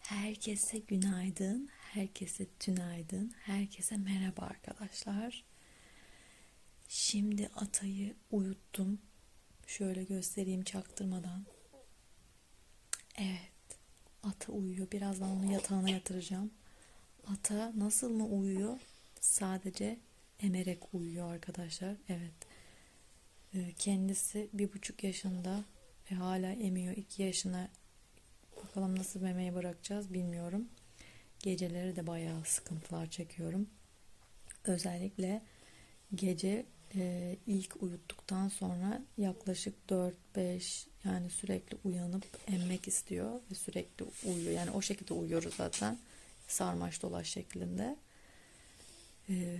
Herkese günaydın, herkese tünaydın, herkese merhaba arkadaşlar. Şimdi Atay'ı uyuttum. Şöyle göstereyim çaktırmadan. Evet, Ata uyuyor. Birazdan onu yatağına yatıracağım. Ata nasıl mı uyuyor? Sadece emerek uyuyor arkadaşlar. Evet. Ee, Kendisi bir buçuk yaşında ve hala emiyor. İki yaşına Bakalım nasıl memeyi bırakacağız bilmiyorum. Geceleri de bayağı sıkıntılar çekiyorum. Özellikle gece e, ilk uyuttuktan sonra yaklaşık 4-5 yani sürekli uyanıp emmek istiyor ve sürekli uyuyor. Yani o şekilde uyuyoruz zaten. Sarmaş dolaş şeklinde. E,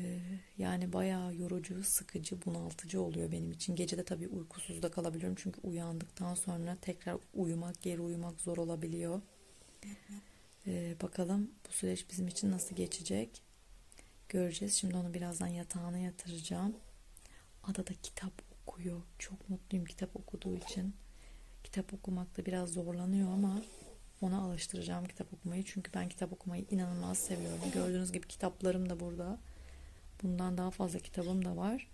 yani bayağı yorucu, sıkıcı, bunaltıcı oluyor benim için. Gece de tabii uykusuz da kalabiliyorum çünkü uyandıktan sonra tekrar uyumak, geri uyumak zor olabiliyor. E, bakalım bu süreç bizim için nasıl geçecek? Göreceğiz. Şimdi onu birazdan yatağına yatıracağım. Ada da kitap okuyor. Çok mutluyum kitap okuduğu için. Kitap okumakta biraz zorlanıyor ama ona alıştıracağım kitap okumayı. Çünkü ben kitap okumayı inanılmaz seviyorum. Gördüğünüz gibi kitaplarım da burada. Bundan daha fazla kitabım da var.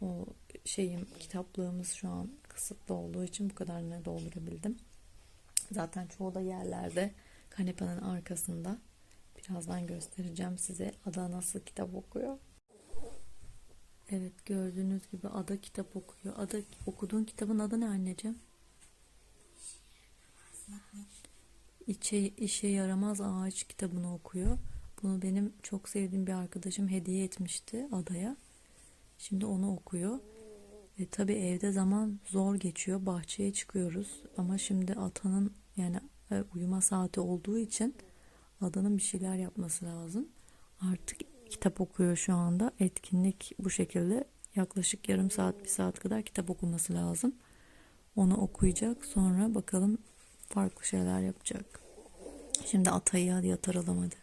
O şeyim kitaplığımız şu an kısıtlı olduğu için bu kadarını doldurabildim. Zaten çoğu da yerlerde kanepenin arkasında. Birazdan göstereceğim size Ada nasıl kitap okuyor. Evet gördüğünüz gibi Ada kitap okuyor. Ada okuduğun kitabın adı ne anneciğim? İçe, işe yaramaz ağaç kitabını okuyor. Bunu benim çok sevdiğim bir arkadaşım hediye etmişti adaya. Şimdi onu okuyor. E, tabii evde zaman zor geçiyor. Bahçeye çıkıyoruz. Ama şimdi atanın yani e, uyuma saati olduğu için adanın bir şeyler yapması lazım. Artık kitap okuyor şu anda. Etkinlik bu şekilde. Yaklaşık yarım saat, bir saat kadar kitap okuması lazım. Onu okuyacak. Sonra bakalım farklı şeyler yapacak. Şimdi atayı hadi yatıralım hadi.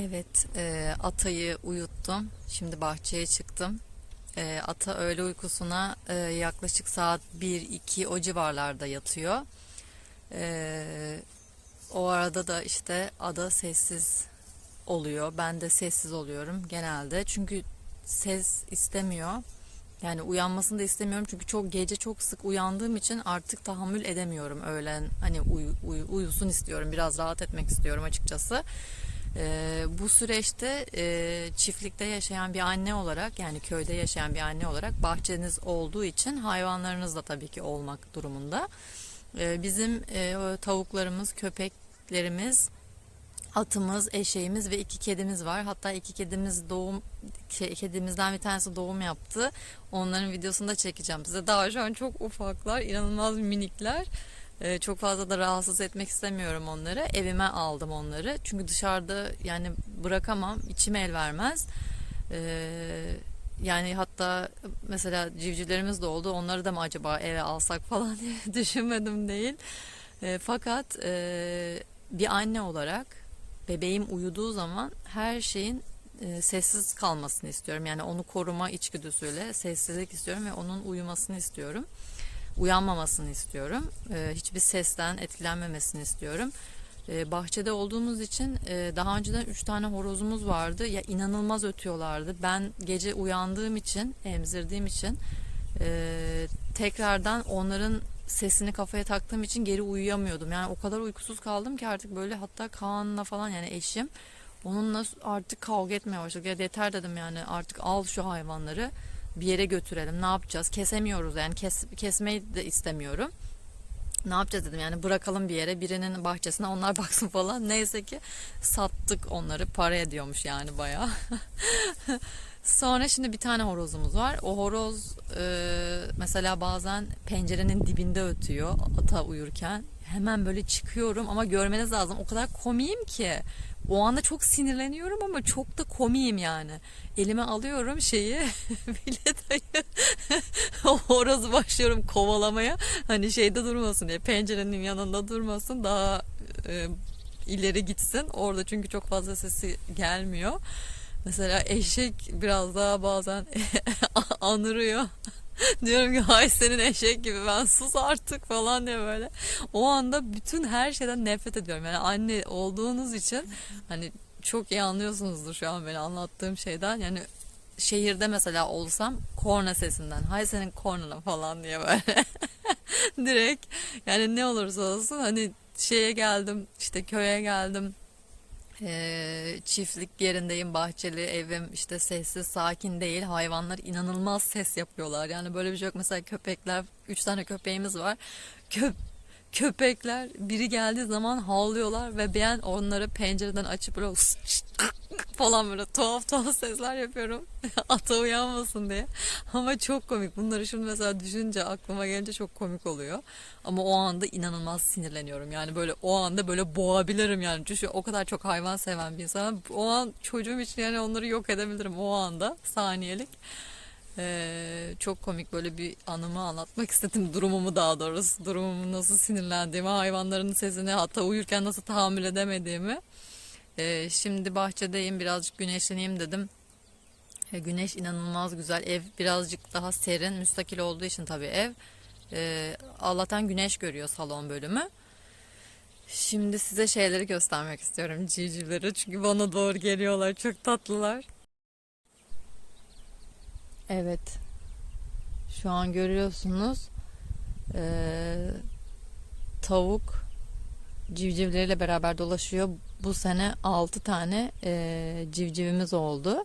Evet, e, Ata'yı uyuttum. Şimdi bahçeye çıktım. E, Ata öğle uykusuna e, yaklaşık saat 1-2 o civarlarda yatıyor. E, o arada da işte Ada sessiz oluyor. Ben de sessiz oluyorum genelde. Çünkü ses istemiyor. Yani uyanmasını da istemiyorum çünkü çok gece çok sık uyandığım için artık tahammül edemiyorum öğlen hani uyu, uyu- uyusun istiyorum biraz rahat etmek istiyorum açıkçası. Ee, bu süreçte e, çiftlikte yaşayan bir anne olarak yani köyde yaşayan bir anne olarak bahçeniz olduğu için hayvanlarınız da tabii ki olmak durumunda. Ee, bizim e, tavuklarımız, köpeklerimiz, atımız, eşeğimiz ve iki kedimiz var. Hatta iki kedimiz doğum kedimizden bir tanesi doğum yaptı. Onların videosunu da çekeceğim size. Daha şu an çok ufaklar, inanılmaz minikler. Ee, çok fazla da rahatsız etmek istemiyorum onları. Evime aldım onları. Çünkü dışarıda yani bırakamam. içime el vermez. Ee, yani hatta mesela civcivlerimiz de oldu. Onları da mı acaba eve alsak falan diye düşünmedim değil. E, fakat e, bir anne olarak bebeğim uyuduğu zaman her şeyin e, sessiz kalmasını istiyorum. Yani onu koruma içgüdüsüyle sessizlik istiyorum ve onun uyumasını istiyorum. Uyanmamasını istiyorum. E, hiçbir sesten etkilenmemesini istiyorum. E, bahçede olduğumuz için e, daha önceden 3 tane horozumuz vardı. Ya inanılmaz ötüyorlardı. Ben gece uyandığım için, emzirdiğim için e, tekrardan onların sesini kafaya taktığım için geri uyuyamıyordum. Yani o kadar uykusuz kaldım ki artık böyle hatta Kaan'la falan yani eşim onunla artık kavga etmeye başladık. Ya yeter dedim yani artık al şu hayvanları bir yere götürelim. Ne yapacağız? Kesemiyoruz yani kes, kesmeyi de istemiyorum. Ne yapacağız dedim yani bırakalım bir yere birinin bahçesine onlar baksın falan. Neyse ki sattık onları para ediyormuş yani bayağı. Sonra şimdi bir tane horozumuz var. O horoz e, mesela bazen pencerenin dibinde ötüyor ata uyurken. Hemen böyle çıkıyorum ama görmeniz lazım. O kadar komiyim ki. O anda çok sinirleniyorum ama çok da komiyim yani. Elime alıyorum şeyi biletayı horozu başlıyorum kovalamaya. Hani şeyde durmasın diye pencerenin yanında durmasın daha e, ileri gitsin. Orada çünkü çok fazla sesi gelmiyor. Mesela eşek biraz daha bazen anırıyor. Diyorum ki hay senin eşek gibi ben sus artık falan diye böyle. O anda bütün her şeyden nefret ediyorum. Yani anne olduğunuz için hani çok iyi anlıyorsunuzdur şu an beni anlattığım şeyden. Yani şehirde mesela olsam korna sesinden hay senin kornana falan diye böyle direkt yani ne olursa olsun hani şeye geldim işte köye geldim ee, çiftlik yerindeyim, bahçeli evim işte sessiz, sakin değil. Hayvanlar inanılmaz ses yapıyorlar. Yani böyle bir şey yok. Mesela köpekler, üç tane köpeğimiz var. Köp köpekler biri geldiği zaman havlıyorlar ve ben onları pencereden açıp böyle falan böyle tuhaf tuhaf sesler yapıyorum. Ata uyanmasın diye. Ama çok komik. Bunları şimdi mesela düşününce aklıma gelince çok komik oluyor. Ama o anda inanılmaz sinirleniyorum. Yani böyle o anda böyle boğabilirim yani. Çünkü o kadar çok hayvan seven bir insanım. O an çocuğum için yani onları yok edebilirim o anda saniyelik. Ee, çok komik böyle bir anımı anlatmak istedim. Durumumu daha doğrusu. Durumumu nasıl sinirlendiğimi, hayvanların sesini hatta uyurken nasıl tahammül edemediğimi. Ee, şimdi bahçedeyim birazcık güneşleneyim dedim. Ee, güneş inanılmaz güzel. Ev birazcık daha serin, müstakil olduğu için tabii ev. Ee, Allah'tan güneş görüyor salon bölümü. Şimdi size şeyleri göstermek istiyorum civcivleri çünkü bana doğru geliyorlar çok tatlılar. Evet. Şu an görüyorsunuz. Ee, tavuk civcivleriyle beraber dolaşıyor. Bu sene 6 tane e, civcivimiz oldu.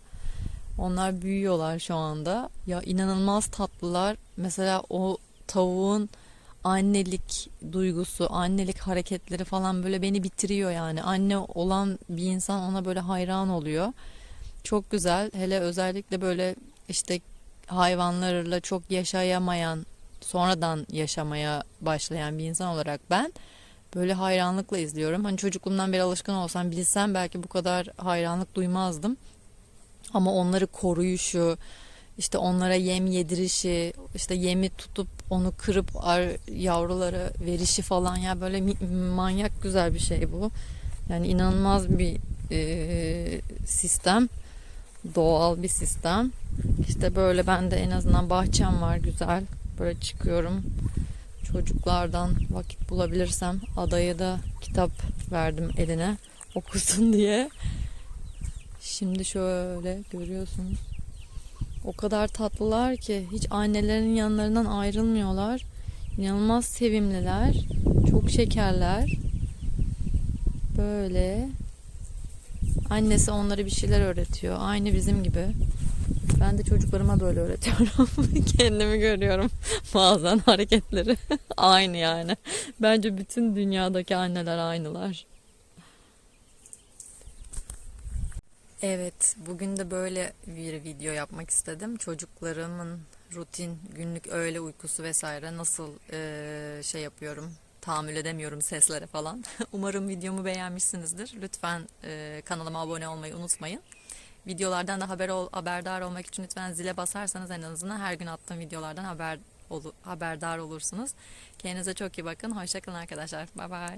Onlar büyüyorlar şu anda. Ya inanılmaz tatlılar. Mesela o tavuğun annelik duygusu, annelik hareketleri falan böyle beni bitiriyor yani. Anne olan bir insan ona böyle hayran oluyor. Çok güzel. Hele özellikle böyle işte hayvanlarla çok yaşayamayan, sonradan yaşamaya başlayan bir insan olarak ben böyle hayranlıkla izliyorum. Hani çocukluğumdan beri alışkın olsam bilsem belki bu kadar hayranlık duymazdım. Ama onları koruyuşu, işte onlara yem yedirişi, işte yemi tutup onu kırıp yavrulara verişi falan ya böyle manyak güzel bir şey bu. Yani inanılmaz bir e, sistem, doğal bir sistem. İşte böyle ben de en azından bahçem var güzel. Böyle çıkıyorum. Çocuklardan vakit bulabilirsem adaya da kitap verdim eline okusun diye. Şimdi şöyle görüyorsunuz. O kadar tatlılar ki hiç annelerin yanlarından ayrılmıyorlar. İnanılmaz sevimliler. Çok şekerler. Böyle. Annesi onlara bir şeyler öğretiyor. Aynı bizim gibi. Ben de çocuklarıma böyle öğretiyorum. Kendimi görüyorum. Bazen hareketleri aynı yani. Bence bütün dünyadaki anneler aynılar. Evet, bugün de böyle bir video yapmak istedim. Çocuklarımın rutin, günlük öğle uykusu vesaire nasıl e, şey yapıyorum, tahammül edemiyorum seslere falan. Umarım videomu beğenmişsinizdir. Lütfen e, kanalıma abone olmayı unutmayın. Videolardan da haber ol, haberdar olmak için lütfen zile basarsanız en azından her gün attığım videolardan haber olu- haberdar olursunuz. Kendinize çok iyi bakın. Hoşçakalın arkadaşlar. Bay bay.